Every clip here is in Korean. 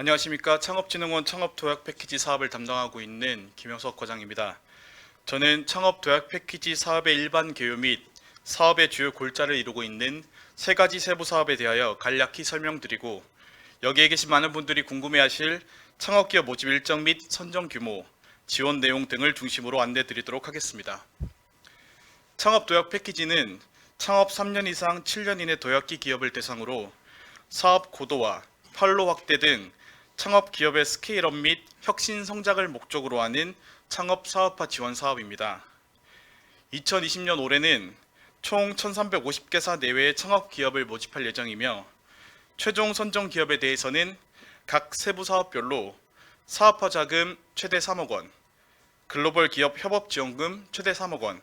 안녕하십니까 창업진흥원 창업도약 패키지 사업을 담당하고 있는 김영석 과장입니다. 저는 창업도약 패키지 사업의 일반 개요 및 사업의 주요 골자를 이루고 있는 세 가지 세부 사업에 대하여 간략히 설명드리고 여기에 계신 많은 분들이 궁금해하실 창업기업 모집 일정 및 선정 규모, 지원 내용 등을 중심으로 안내드리도록 하겠습니다. 창업도약 패키지는 창업 3년 이상 7년 이내 도약기 기업을 대상으로 사업 고도화, 판로 확대 등 창업 기업의 스케일업 및 혁신 성장을 목적으로 하는 창업 사업화 지원 사업입니다. 2020년 올해는 총 1,350개사 내외의 창업 기업을 모집할 예정이며 최종 선정 기업에 대해서는 각 세부 사업별로 사업화 자금 최대 3억 원, 글로벌 기업 협업 지원금 최대 3억 원,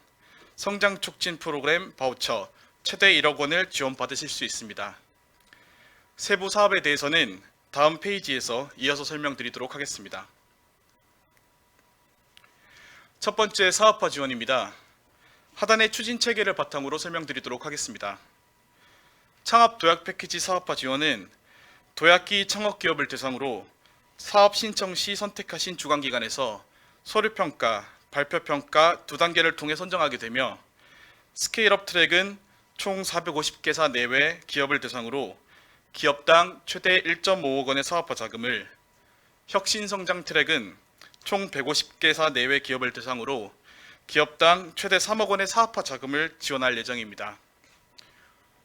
성장 촉진 프로그램 바우처 최대 1억 원을 지원받으실 수 있습니다. 세부 사업에 대해서는 다음 페이지에서 이어서 설명드리도록 하겠습니다. 첫 번째 사업화 지원입니다. 하단의 추진 체계를 바탕으로 설명드리도록 하겠습니다. 창업 도약 패키지 사업화 지원은 도약기 창업 기업을 대상으로 사업 신청 시 선택하신 주관 기관에서 서류 평가, 발표 평가 두 단계를 통해 선정하게 되며 스케일업 트랙은 총 450개사 내외 기업을 대상으로 기업당 최대 1.5억 원의 사업화 자금을 혁신 성장 트랙은 총 150개사 내외 기업을 대상으로 기업당 최대 3억 원의 사업화 자금을 지원할 예정입니다.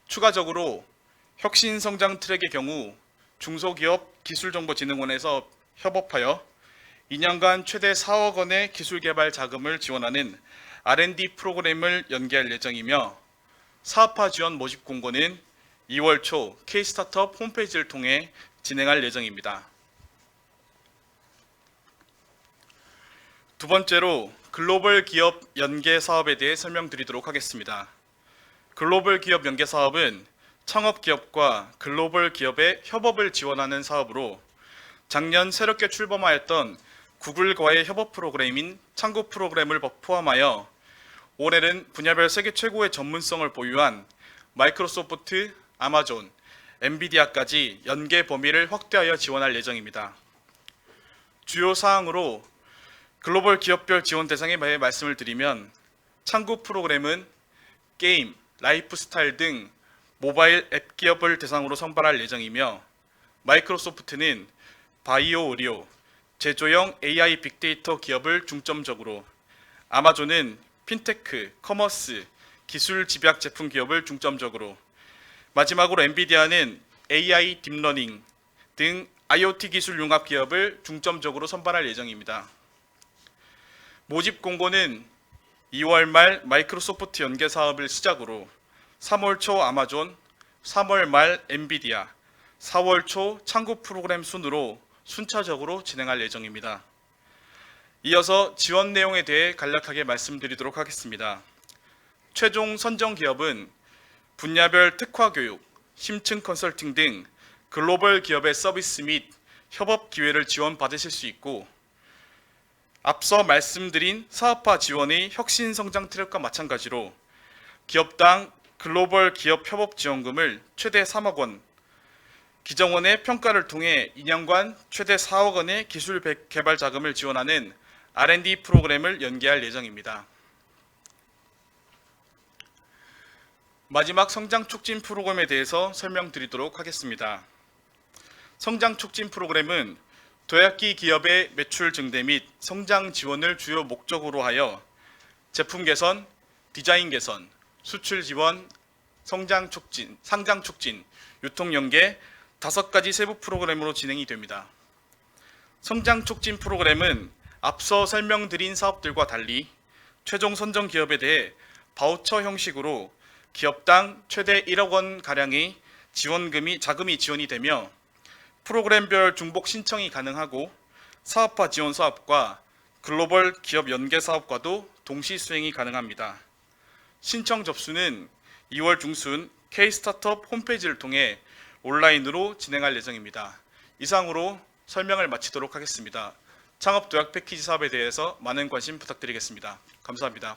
추가적으로 혁신 성장 트랙의 경우 중소기업 기술정보진흥원에서 협업하여 2년간 최대 4억 원의 기술 개발 자금을 지원하는 R&D 프로그램을 연계할 예정이며 사업화 지원 모집 공고는 2월 초 K-스타트업 홈페이지를 통해 진행할 예정입니다. 두 번째로 글로벌 기업 연계 사업에 대해 설명드리도록 하겠습니다. 글로벌 기업 연계 사업은 창업 기업과 글로벌 기업의 협업을 지원하는 사업으로 작년 새롭게 출범하였던 구글과의 협업 프로그램인 창구 프로그램을 포함하여 올해는 분야별 세계 최고의 전문성을 보유한 마이크로소프트, 아마존, 엔비디아까지 연계 범위를 확대하여 지원할 예정입니다. 주요 사항으로 글로벌 기업별 지원 대상에 대해 말씀을 드리면 창구 프로그램은 게임, 라이프스타일 등 모바일 앱 기업을 대상으로 선발할 예정이며 마이크로소프트는 바이오 의료, 제조형 AI 빅데이터 기업을 중점적으로 아마존은 핀테크, 커머스, 기술 집약 제품 기업을 중점적으로 마지막으로 엔비디아는 AI 딥러닝 등 IoT 기술 융합 기업을 중점적으로 선발할 예정입니다. 모집 공고는 2월 말 마이크로소프트 연계 사업을 시작으로 3월 초 아마존, 3월 말 엔비디아, 4월 초 창구 프로그램 순으로 순차적으로 진행할 예정입니다. 이어서 지원 내용에 대해 간략하게 말씀드리도록 하겠습니다. 최종 선정 기업은 분야별 특화 교육, 심층 컨설팅 등 글로벌 기업의 서비스 및 협업 기회를 지원받으실 수 있고 앞서 말씀드린 사업화 지원의 혁신 성장 트랙과 마찬가지로 기업당 글로벌 기업 협업 지원금을 최대 3억 원, 기정원의 평가를 통해 2년간 최대 4억 원의 기술 개발 자금을 지원하는 R&D 프로그램을 연계할 예정입니다. 마지막 성장 촉진 프로그램에 대해서 설명드리도록 하겠습니다. 성장 촉진 프로그램은 도약기 기업의 매출 증대 및 성장 지원을 주요 목적으로 하여 제품 개선, 디자인 개선, 수출 지원, 성장 촉진, 상장 촉진, 유통 연계 다섯 가지 세부 프로그램으로 진행이 됩니다. 성장 촉진 프로그램은 앞서 설명드린 사업들과 달리 최종 선정 기업에 대해 바우처 형식으로 기업당 최대 1억 원 가량의 지원금이 자금이 지원이 되며 프로그램별 중복 신청이 가능하고 사업화 지원 사업과 글로벌 기업 연계 사업과도 동시 수행이 가능합니다. 신청 접수는 2월 중순 K-스타트업 홈페이지를 통해 온라인으로 진행할 예정입니다. 이상으로 설명을 마치도록 하겠습니다. 창업 도약 패키지 사업에 대해서 많은 관심 부탁드리겠습니다. 감사합니다.